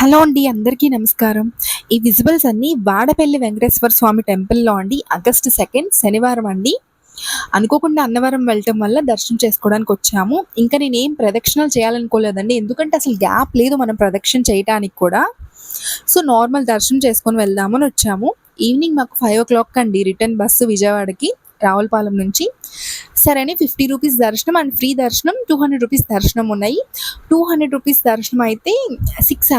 Hello అండి అందరికీ నమస్కారం. ఈ విజిబుల్స్ అన్నీ వాడపల్లి వెంకటేశ్వర స్వామి టెంపుల్లో అండి ఆగస్ట్ సెకండ్ శనివారం అండి. అనుకోకుండా అన్నవరం వెళ్ళటం వల్ల దర్శనం చేసుకోవడానికి వచ్చాము. ఇంకా నేనేం ప్రదక్షిణలు చేయాలనుకోలేదండి ఎందుకంటే అసలు గ్యాప్ లేదు మనం ప్రదక్షిణ చేయడానికి కూడా. సో నార్మల్ దర్శనం చేసుకొని వెళ్దామని వచ్చాము. ఈవినింగ్ మాకు ఫైవ్ ఓ క్లాక్ అండి రిటర్న్ బస్సు విజయవాడకి. రావులపాలెం నుంచి. సరే అని ఫిఫ్టీ రూపీస్ దర్శనం అండ్ ఫ్రీ దర్శనం టూ హండ్రెడ్ రూపీస్ దర్శనం ఉన్నాయి. టూ హండ్రెడ్ రూపీస్ దర్శనం అయితే సిక్స్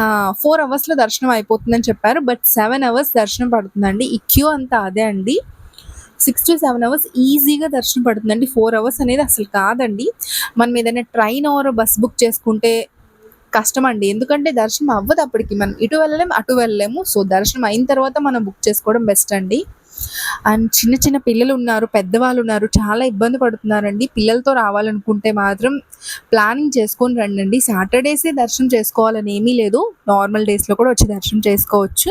ఫోర్ అవర్స్లో దర్శనం అయిపోతుందని చెప్పారు. బట్ సెవెన్ అవర్స్ దర్శనం పడుతుందండి. ఈ క్యూ అంతా అదే అండి. సిక్స్ టు సెవెన్ అవర్స్ ఈజీగా దర్శనం పడుతుందండి. ఫోర్ అవర్స్ అనేది అసలు కాదండి. మనం ఏదైనా ట్రైన్ ఆర్ బస్ బుక్ చేసుకుంటే కష్టం అండి. ఎందుకంటే దర్శనం అవ్వదు అప్పటికి. మనం ఇటు వెళ్ళలేము అటు వెళ్ళలేము. సో దర్శనం అయిన తర్వాత మనం బుక్ చేసుకోవడం బెస్ట్ అండి. అండ్ చిన్న చిన్న పిల్లలు ఉన్నారు పెద్దవాళ్ళు ఉన్నారు చాలా ఇబ్బంది పడుతున్నారండి. పిల్లలతో రావాలనుకుంటే మాత్రం ప్లానింగ్ చేసుకొని రండి సాటర్డేసే దర్శనం చేసుకోవాలని ఏమీ లేదు. నార్మల్ డేస్లో కూడా వచ్చి దర్శనం చేసుకోవచ్చు.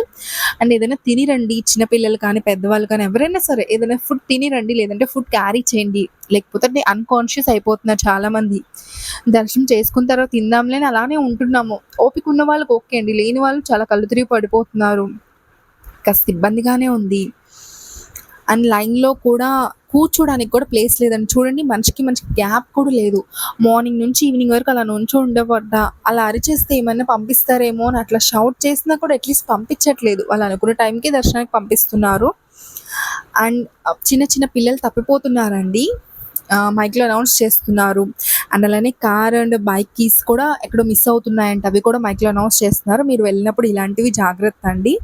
అండ్ ఏదైనా తిని రండి చిన్నపిల్లలు కానీ పెద్దవాళ్ళు కానీ ఎవరైనా సరే ఏదైనా ఫుడ్ తిని రండి లేదంటే ఫుడ్ క్యారీ చేయండి. లేకపోతే అన్కాన్షియస్ అయిపోతున్నారు చాలామంది. దర్శనం చేసుకున్న తర్వాత తిందాంలేని అలానే ఉంటున్నాము. ఓపిక ఉన్న వాళ్ళకి ఓకే అండి. లేని వాళ్ళు చాలా కళ్ళు తిరిగి పడిపోతున్నారు. కాస్త ఇబ్బందిగానే ఉంది. అండ్ లైన్లో కూడా కూర్చోడానికి కూడా ప్లేస్ లేదండి. చూడండి మనిషికి మంచి గ్యాప్ కూడా లేదు. మార్నింగ్ నుంచి ఈవినింగ్ వరకు అలా నుంచో ఉండబడ్డా అలా అరిచేస్తే ఏమన్నా పంపిస్తారేమో అని అట్లా షౌట్ చేసినా కూడా అట్లీస్ట్ పంపించట్లేదు. వాళ్ళు అనుకున్న టైంకి దర్శనానికి పంపిస్తున్నారు. అండ్ చిన్న చిన్న పిల్లలు తప్పిపోతున్నారండి. మైక్లో అనౌన్స్ చేస్తున్నారు. అండ్ అలానే కార్ అండ్ బైక్ కీస్ కూడా ఎక్కడో మిస్ అవుతున్నాయంట. అవి కూడా మైక్లో అనౌన్స్ చేస్తున్నారు. మీరు వెళ్ళినప్పుడు ఇలాంటివి జాగ్రత్త అండి.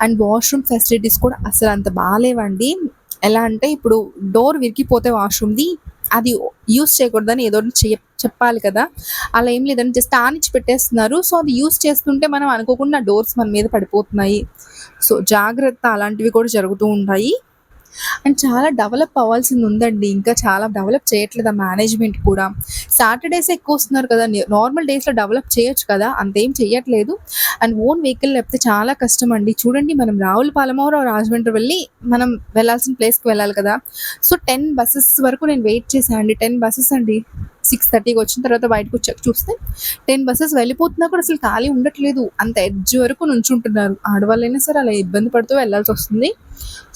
అండ్ వాష్రూమ్ ఫెసిలిటీస్ కూడా అసలు అంత బాగాలేవండి. ఎలా అంటే ఇప్పుడు డోర్ విరిగిపోతే వాష్రూమ్ది అది యూస్ చేయకూడదని ఏదో చెప్పాలి కదా. అలా ఏం లేదని జస్ట్ ఆనిచ్చి పెట్టేస్తున్నారు. సో అది యూస్ చేస్తుంటే మనం అనుకోకుండా డోర్స్ మన మీద పడిపోతున్నాయి. సో జాగ్రత్త అలాంటివి కూడా జరుగుతూ ఉంటాయి. అండ్ చాలా డెవలప్ అవ్వాల్సింది ఉందండి. ఇంకా చాలా డెవలప్ చేయట్లేదు ఆ మేనేజ్మెంట్ కూడా. సాటర్డేస్ ఎక్కువ వస్తున్నారు కదా నార్మల్ డేస్లో డెవలప్ చేయొచ్చు కదా అంతేం చేయట్లేదు అండ్ ఓన్ వెహికల్ లేకపోతే చాలా కష్టం అండి చూడండి మనం రావులపాలెమో రాజమండ్రి వెళ్ళి మనం వెళ్ళాల్సిన ప్లేస్కి వెళ్ళాలి కదా. సో టెన్ బస్సెస్ వరకు నేను వెయిట్ చేశాను అండి టెన్ బస్సెస్ అండి. సిక్స్ థర్టీకి వచ్చిన తర్వాత బయటకు వచ్చాక చూస్తే టెన్ బస్సెస్ వెళ్ళిపోతున్నా కూడా అసలు ఖాళీ ఉండట్లేదు. అంత ఎడ్జ్ వరకు నుంచుంటున్నారు ఆడవాళ్ళైనా సరే అలా ఇబ్బంది పడుతూ వెళ్ళాల్సి వస్తుంది.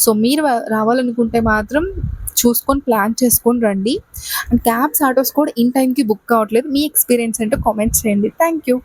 సో మీరు రావాలనుకుంటే మాత్రం చూసుకొని ప్లాన్ చేసుకొని రండి. అండ్ క్యాబ్స్ ఆటోస్ కూడా ఇన్ టైంకి బుక్ కావట్లేదు. మీ ఎక్స్పీరియన్స్ ఏంటో కామెంట్స్ చేయండి. Thank you.